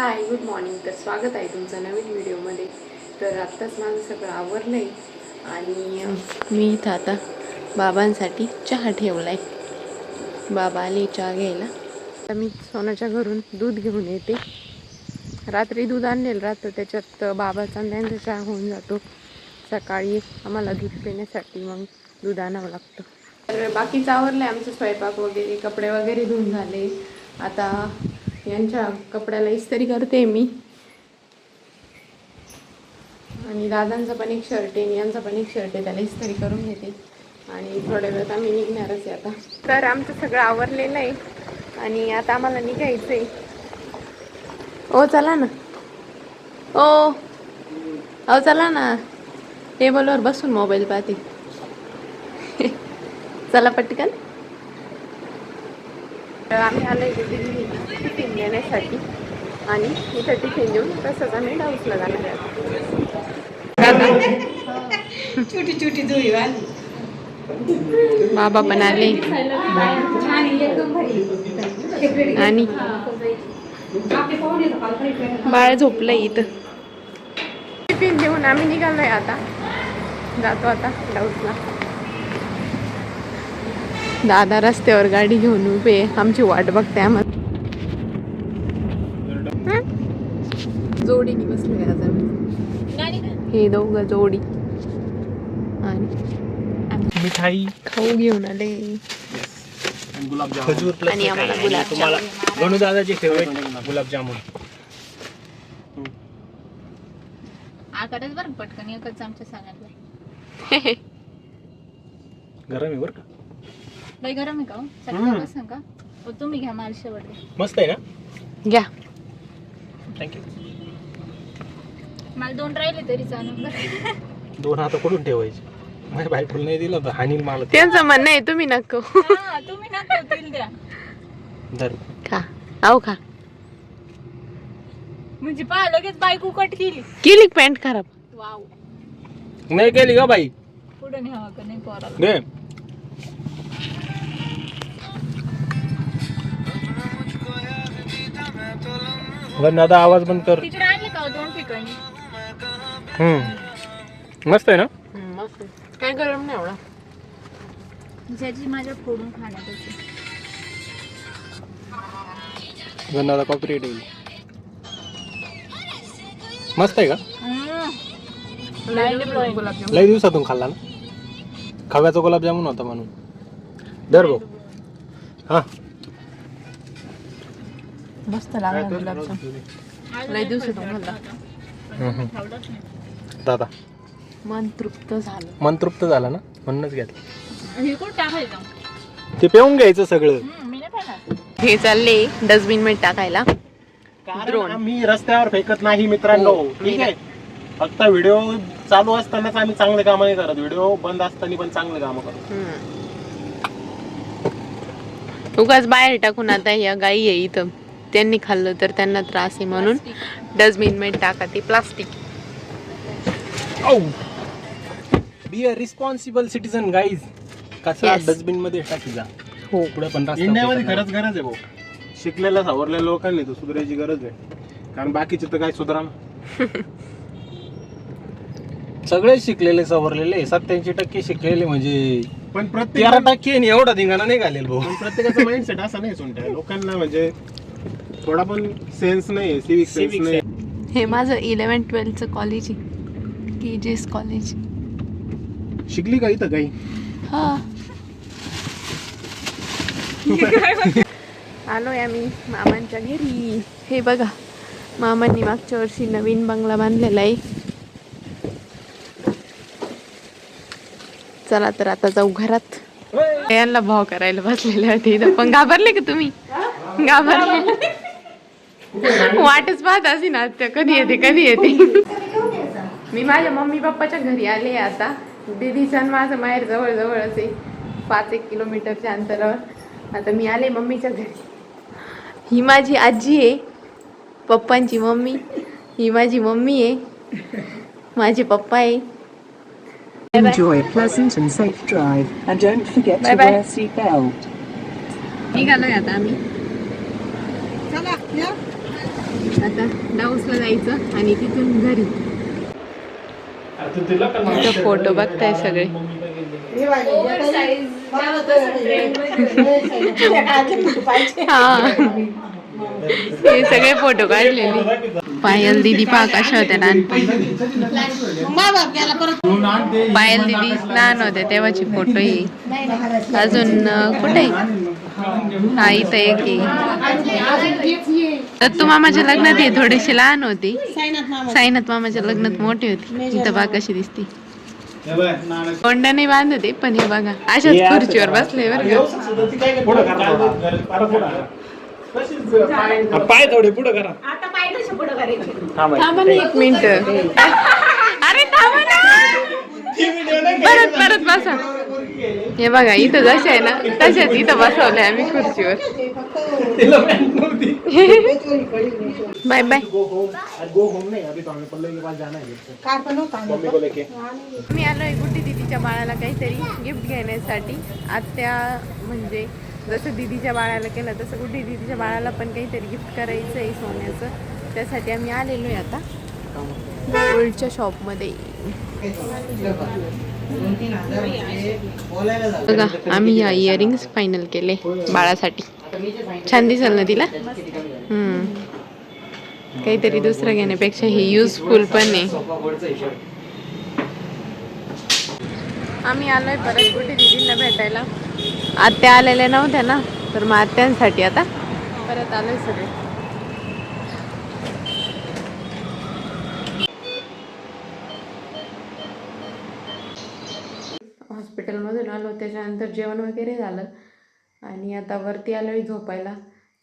Hi good morning. तर स्वागत आहे तुमचं नवीन व्हिडिओमध्ये. तर आत्ताच माझं सगळं आवरलं आहे आणि मी इथं आता बाबांसाठी चहा ठेवला आहे बाबा आले चहा घ्यायला. तर मी सोनाच्या घरून दूध घेऊन येते. रात्री दूध आणलेलं राहतं त्याच्यात बाबाचा त्यांचा चहा होऊन जातो. सकाळी आम्हाला दूध पिण्यासाठी मग दूध आणावं लागतं. तर बाकीचं आवरलं आहे आमचं स्वयंपाक वगैरे कपडे वगैरे धुवून झाले. आता यांच्या कपड्याला इस्त्री करते मी. आणि दादांचा पण एक शर्ट आहे यांचा पण एक शर्ट आहे त्याला इस्त्री करून घेते आणि थोड्या वेळात आम्ही निघणारच आहे आता. तर आमचं सगळं आवरलेलं आहे आणि आता आम्हाला निघायचं आहे ओ चला ना. ओ अहो चला ना. टेबलवर बसून मोबाईल पाहते. चला पटकन. आम्ही आलो इथे टिफिन देण्यासाठी आणि इथं टिफिन देऊन तसंच आम्ही डाऊसला जाणार आहे. छोटी छोटी वाली. बाबा पण आले. आणि बाळ झोपलं इथं. टिफिन देऊन आम्ही निघालोय आता. जातो आता डाऊसला दादा रस्त्यावर गाडी घेऊन उभे. आमची वाट बघते आम्हाला हं? जोडीने बसलोय आज आम्ही हे दोघं जोडी आणि मिठाई खाऊ घेऊन आले खजूर प्लस आणि आम्हाला मिठाई. गुलाबजाम. तुम्हाला गणू दादाचे फेवरेट गुलाबजामुन आकारच बरं पटकन एकच आमच्या सांगायला गरम आहे बरं का लय गरम आहे का हो? हम्म. सकाळी बसन का? हो, तुम्ही घ्या मला शेवटले. मस्त आहे ना? घ्या. थँक्यू मला दोन राहिले तरी चालून बरं. दोन हात कुठून ठेवायचे? माझ्या बायकोला नाही दिलं तर हानील मला ते. त्यांचं म्हणणं आहे तुम्ही नको. हा, तुम्ही नका होतील द्या. धर. खा. आहो खा. म्हणजे पहा लगेच बाईक उकट केली. केली पॅन्ट खराब. वाव. नाही केली का बाई. पुढे न्यावा का? नाही पोराला. दादा आवाज बंद कर. तिकडे आणले का हो दोन ठिकाणी? हम्म. मस्त आहे ना? काय गरम नाही एवढा. ज्याची माझ्या फोडून खाण्यापेक्षा गण दादा कॉपरेट येईल मस्त आहे का? गुलाबजाम लई दिवसातून खाल्ला ना? खव्याचा गुलाबजामुन होता म्हणून. दर भाऊ. हा. मस्त लागला गुलाबजाम. लय दिवसातून खाल्ला दादा. मन तृप्त झालं. मन तृप्त झाला ना? म्हणूनच घेतलं. हे ते पिऊन घ्यायचं सगळं. मी हे चालले डस्टबिनमध्ये टाकायला. कारण आम्ही रस्त्यावर फेकत नाही मित्रांनो. हो, ठीक मी आहे? फक्त व्हिडिओ चालू असतानाच आम्ही चांगले कामं नाही करत. व्हिडिओ बंद असताना पण चांगले कामं करतो. उगाच बाहेर टाकून आता या गाई आहे इथं. त्यांनी खाल्लं तर त्यांना त्रास आहे म्हणून डस्टबिनमध्ये टाका ते plastic. Be a responsible citizen guys कचरा Yes. डस्टबिनमध्ये टाकी जा. हो. पुढे पण इंडियामध्ये खरंच गरज आहे भाऊ. शिकलेल्या सवरलेल्या लोकांनी तर सुधारायची गरज आहे. कारण बाकीचे तर काय सुधारा सगळे शिकलेले सवरलेले सत्याऐंशी टक्के शिकलेले म्हणजे पण तेरा प्रत्येक टक्के आणि एवढा धिंगाणा नाही घालेल भाऊ. पण प्रत्येकाचा माइंडसेट असा नाही सुनता लोकांना म्हणजे थोडा पण सेन्स नाही सिविक सेन्स Civic नाही हे माझं इलेवन ट्वेल्थचं कॉलेज आहे. के जे एस कॉलेज शिकली का इथं काही? हा. आलोय आम्ही मामांच्या घरी. हे बघा मामांनी मागच्या वर्षी नवीन बंगला बांधलेला आहे. चला तर आता जाऊ घरात. यांना भाव करायला बसलेले होते इथं. पण घाबरले का तुम्ही? घाबरले. वाटच पाहत असे ना त्या कधी येते कधी येते. मी माझ्या मम्मी पप्पाच्या घरी आले आता. दीदीचं आणि माझं माहेर जवळ जवळच आहे पाच एक किलोमीटरच्या अंतरावर. आता मी आले मम्मीच्या घरी. ही माझी आजी आहे पप्पांची मम्मी. ही माझी मम्मी आहे माझे पप्पा आहे. Enjoy pleasant and safe drive and don't forget to wear seatbelt. निघालोय आता आम्ही. आता डाऊसला जायचं आणि तिथून घरी. फोटो बघताय सगळे. हा. हे सगळे फोटो काढलेले. पायल दिदी पहा कशा होत्या लहानपणी पायल दिदी लहान होते तेव्हाचे फोटो ही. अजून कुठे हा इथं एक आहे. दत्तू मामाच्या लग्नात हे थोडेसे लहान होते. साईनाथ मामाच्या लग्नात मोठे होते. इथं बघा कशी दिसती. कोंडा नाही बांधते पण हे बघा अशाच खुर्चीवर बसले बरं का? पाय थोडे पुढे करा. थांबा एक मिनिट. अरे थांबा परत परत बसा. हे बघा इथं जसे आहे ना तसेच इथं बसवले आम्ही खुर्चीवर. Bye bye. Go home go home नहीं अभी तो हमें पल्ले के पास जाना है मम्मी को लेके. मी आलोय गुड्डी दिदीच्या बाळाला काहीतरी गिफ्ट घेण्यासाठी. आत्या म्हणजे जसं दिदीच्या बाळाला केलं तसं गुड्डी दिदीच्या बाळाला पण काहीतरी गिफ्ट करायचं आहे सोन्याचं. त्यासाठी आम्ही आलेलो आहे आता ओल्डच्या शॉपमध्ये बघा आम्ही या इयरिंग्स फायनल केले बाळासाठी. छान दिसल ना तिला? हम्म. काहीतरी दुसरं घेण्यापेक्षा हे युजफुल पण आहे. आम्ही आलोय परत कुठे दिदींना भेटायला? आत्या आलेल्या नव्हत्या ना? तर मग आत्यांसाठी आता? परत आलोय सगळे. हॉस्पिटलमधून आलो त्याच्यानंतर जेवण वगैरे झालं. आणि आता वरती आलोय झोपायला.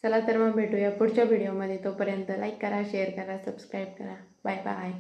चला तर मग भेटूया पुढच्या व्हिडिओमध्ये तोपर्यंत लाईक करा शेअर करा सबस्क्राईब करा. Bye bye